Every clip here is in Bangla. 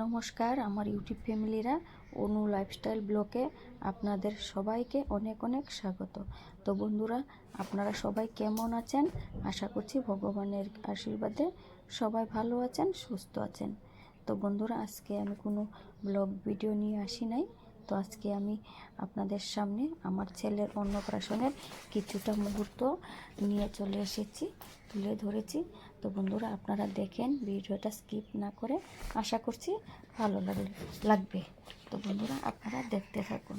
নমস্কার, আমার ইউটিউব ফ্যামিলিরা অনু লাইফস্টাইল ব্লকে আপনাদের সবাইকে অনেক অনেক স্বাগত। তো বন্ধুরা, আপনারা সবাই কেমন আছেন? আশা করছি ভগবানের আশীর্বাদে সবাই ভালো আছেন, সুস্থ আছেন। তো বন্ধুরা, আজকে আমি কোনো ব্লগ ভিডিও নিয়ে আসি নাই। তো আজকে আমি আপনাদের সামনে আমার ছেলের অন্নপ্রাশনের কিছুটা মুহূর্ত নিয়ে চলে এসেছি, তুলে ধরেছি। তো বন্ধুরা, আপনারা দেখেন ভিডিওটা স্কিপ না করে আশা করছি ভালো লাগবে লাগবে। তো বন্ধুরা, আপনারা দেখতে থাকুন।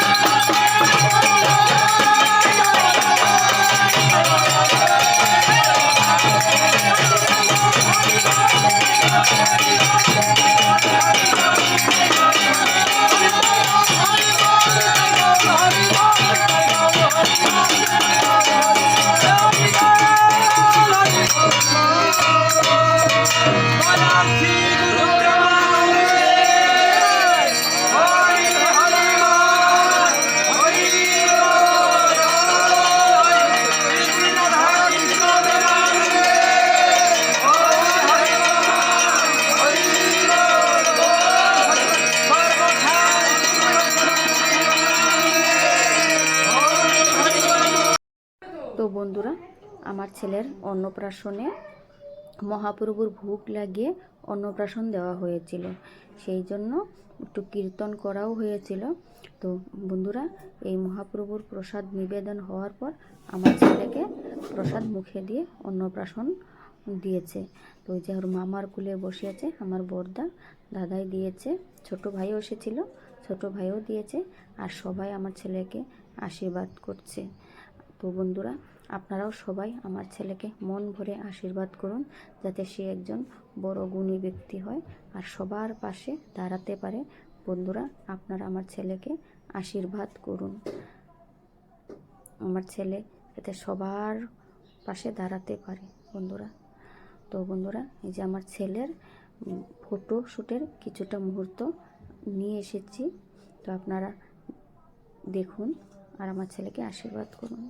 তো বন্ধুরা, আমার ছেলের অন্নপ্রাশনে মহাপ্রভুর ভোগ লাগিয়ে অন্নপ্রাশন দেওয়া হয়েছিল। সেই জন্য একটু কীর্তন করাও হয়েছিল। তো বন্ধুরা, এই মহাপ্রভুর প্রসাদ নিবেদন হওয়ার পর আমার ছেলেকে প্রসাদ মুখে দিয়ে অন্নপ্রাশন দিয়েছে। তো যে ওর মামার কুলে বসে আছে আমার বর্দা, দাদাই দিয়েছে। ছোট ভাইও এসেছিল, ছোট ভাইও দিয়েছে আর সবাই আমার ছেলেকে আশীর্বাদ করছে। তো বন্ধুরা আপনারাও সবাই আমার ছেলেকে মন ভরে আশীর্বাদ করুন, যাতে সে একজন বড় গুণী ব্যক্তি হয়। আর সবার পাশে দাঁড়াতে পারে। বন্ধুরা, আপনারা আমার ছেলেকে আশীর্বাদ করুন। আমার ছেলে যাতে সবার পাশে দাঁড়াতে পারে, বন্ধুরা। তো বন্ধুরা, এই যে আমার ছেলের ফটো শ্যুটের কিছুটা মুহূর্ত নিয়ে এসেছি। তো আপনারা দেখুন আর আমার ছেলেকে আশীর্বাদ করুন।